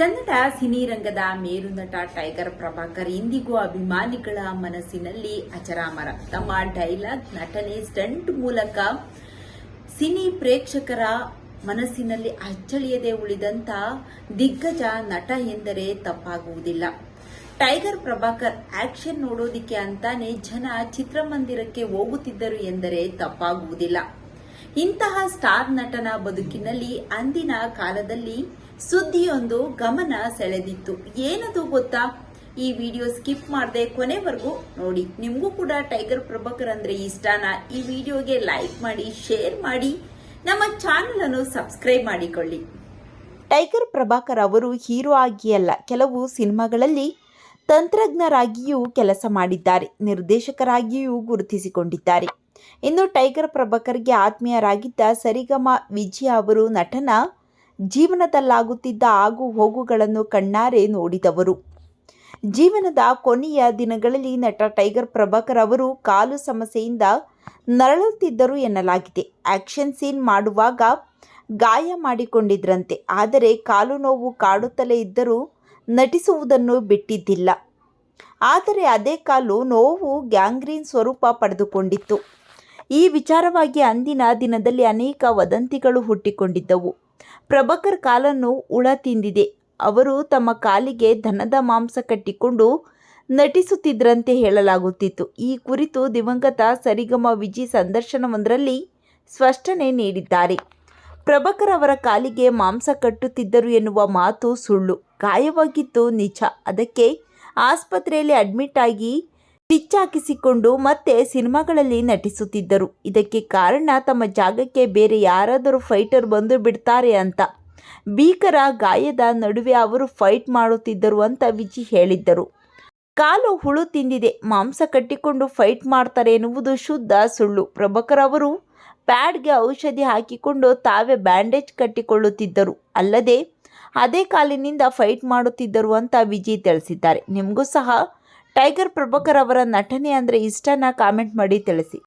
ಕನ್ನಡ ಸಿನಿರಂಗದ ಮೇರುನಟ ಟೈಗರ್ ಪ್ರಭಾಕರ್ ಇಂದಿಗೂ ಅಭಿಮಾನಿಗಳ ಮನಸ್ಸಿನಲ್ಲಿ ಅಚರಾಮರ. ತಮ್ಮ ಡೈಲಾಗ್ ನಟನೆ ಸ್ಟಂಟ್ ಮೂಲಕ ಸಿನಿ ಪ್ರೇಕ್ಷಕರ ಮನಸ್ಸಿನಲ್ಲಿ ಅಚ್ಚಳಿಯದೆ ಉಳಿದಂತ ದಿಗ್ಗಜ ನಟ ಎಂದರೆ ತಪ್ಪಾಗುವುದಿಲ್ಲ. ಟೈಗರ್ ಪ್ರಭಾಕರ್ ಆಕ್ಷನ್ ನೋಡೋದಿಕ್ಕೆ ಅಂತಾನೆ ಜನ ಚಿತ್ರಮಂದಿರಕ್ಕೆ ಹೋಗುತ್ತಿದ್ದರು ಎಂದರೆ ತಪ್ಪಾಗುವುದಿಲ್ಲ. ಇಂತಹ ಸ್ಟಾರ್ ನಟನ ಬದುಕಿನಲ್ಲಿ ಅಂದಿನ ಕಾಲದಲ್ಲಿ ಸುದ್ದಿಯೊಂದು ಗಮನ ಸೆಳೆದಿತ್ತು. ಏನದು ಗೊತ್ತಾ? ಈ ವಿಡಿಯೋ ಸ್ಕಿಪ್ ಮಾಡದೆ ಕೊನೆವರೆಗೂ ನೋಡಿ. ನಿಮಗೂ ಕೂಡ ಟೈಗರ್ ಪ್ರಭಾಕರ್ ಅಂದ್ರೆ ಇಷ್ಟನಾ? ಈ ವಿಡಿಯೋಗೆ ಲೈಕ್ ಮಾಡಿ, ಶೇರ್ ಮಾಡಿ. ನಮ್ಮ ಚಾನೆಲ್ ಅನ್ನು ಸಬ್ಸ್ಕ್ರೈಬ್ ಮಾಡಿಕೊಳ್ಳಿ. ಟೈಗರ್ ಪ್ರಭಾಕರ್ ಅವರು ಹೀರೋ ಆಗಿ ಅಲ್ಲ, ಕೆಲವು ಸಿನಿಮಾಗಳಲ್ಲಿ ತಂತ್ರಜ್ಞರಾಗಿಯೂ ಕೆಲಸ ಮಾಡಿದ್ದಾರೆ. ನಿರ್ದೇಶಕರಾಗಿಯೂ ಗುರುತಿಸಿಕೊಂಡಿದ್ದಾರೆ. ಇನ್ನು ಟೈಗರ್ ಪ್ರಭಾಕರ್ಗೆ ಆತ್ಮೀಯರಾಗಿದ್ದ ಸರಿಗಮ ವಿಜಯ ಅವರು ನಟನ ಜೀವನದಲ್ಲಾಗುತ್ತಿದ್ದ ಆಗು ಹೋಗುಗಳನ್ನು ಕಣ್ಣಾರೆ ನೋಡಿದವರು. ಜೀವನದ ಕೊನೆಯ ದಿನಗಳಲ್ಲಿ ನಟ ಟೈಗರ್ ಪ್ರಭಾಕರ್ ಅವರು ಕಾಲು ಸಮಸ್ಯೆಯಿಂದ ನರಳುತ್ತಿದ್ದರು ಎನ್ನಲಾಗಿದೆ. ಆಕ್ಷನ್ ಸೀನ್ ಮಾಡುವಾಗ ಗಾಯ ಮಾಡಿಕೊಂಡಿದ್ರಂತೆ. ಆದರೆ ಕಾಲು ನೋವು ಕಾಡುತ್ತಲೇ ಇದ್ದರೂ ನಟಿಸುವುದನ್ನು ಬಿಟ್ಟಿದ್ದಿಲ್ಲ. ಆದರೆ ಅದೇ ಕಾಲು ನೋವು ಗ್ಯಾಂಗ್ರೀನ್ ಸ್ವರೂಪ ಪಡೆದುಕೊಂಡಿತ್ತು. ಈ ವಿಚಾರವಾಗಿ ಅಂದಿನ ದಿನದಲ್ಲಿ ಅನೇಕ ವದಂತಿಗಳು ಹುಟ್ಟಿಕೊಂಡಿದ್ದವು. ಪ್ರಭಾಕರ್ ಕಾಲನ್ನು ಉಳ ತಿಂದಿದೆ. ಅವರು ತಮ್ಮ ಕಾಲಿಗೆ ಧನದ ಮಾಂಸ ಕಟ್ಟಿಕೊಂಡು ನಟಿಸುತ್ತಿದ್ರಂತೆ ಹೇಳಲಾಗುತ್ತಿತ್ತು. ಈ ಕುರಿತು ದಿವಂಗತ ಸರಿಗಮ ವಿಜಿ ಸಂದರ್ಶನವೊಂದರಲ್ಲಿ ಸ್ಪಷ್ಟನೆ ನೀಡಿದ್ದಾರೆ. ಪ್ರಭಾಕರ್ ಅವರ ಕಾಲಿಗೆ ಮಾಂಸ ಕಟ್ಟುತ್ತಿದ್ದರು ಎನ್ನುವ ಮಾತು ಸುಳ್ಳು, ಗಾಯವಾಗಿತ್ತು ನಿಜ. ಅದಕ್ಕೆ ಆಸ್ಪತ್ರೆಯಲ್ಲಿ ಅಡ್ಮಿಟ್ ಆಗಿ ಹಾಕಿಸಿಕೊಂಡು ಮತ್ತೆ ಸಿನಿಮಾಗಳಲ್ಲಿ ನಟಿಸುತ್ತಿದ್ದರು. ಇದಕ್ಕೆ ಕಾರಣ ತಮ್ಮ ಜಾಗಕ್ಕೆ ಬೇರೆ ಯಾರಾದರೂ ಫೈಟರ್ ಬಂದು ಬಿಡ್ತಾರೆ ಅಂತ. ಭೀಕರ ಗಾಯದ ನಡುವೆ ಅವರು ಫೈಟ್ ಮಾಡುತ್ತಿದ್ದರು ಅಂತ ವಿಜಿ ಹೇಳಿದ್ದರು. ಕಾಲು ಹುಳು ತಿಂದಿದೆ. ಮಾಂಸ ಕಟ್ಟಿಕೊಂಡು ಫೈಟ್ ಮಾಡ್ತಾರೆ ಎನ್ನುವುದು ಶುದ್ಧ ಸುಳ್ಳು. ಪ್ರಭಾಕರ್ ಅವರು ಪ್ಯಾಡ್ಗೆ ಔಷಧಿ ಹಾಕಿಕೊಂಡು ತಾವೇ ಬ್ಯಾಂಡೇಜ್ ಕಟ್ಟಿಕೊಳ್ಳುತ್ತಿದ್ದರು. ಅಲ್ಲದೆ ಅದೇ ಕಾಲಿನಿಂದ ಫೈಟ್ ಮಾಡುತ್ತಿದ್ದರು ಅಂತ ವಿಜಿ ತಿಳಿಸಿದ್ದಾರೆ. ನಿಮಗೂ ಸಹ ಟೈಗರ್ ಪ್ರಭಾಕರ್ ಅವರ ನಟನೆ ಅಂದರೆ ಇಷ್ಟನ ಕಾಮೆಂಟ್ ಮಾಡಿ ತಿಳಿಸಿ.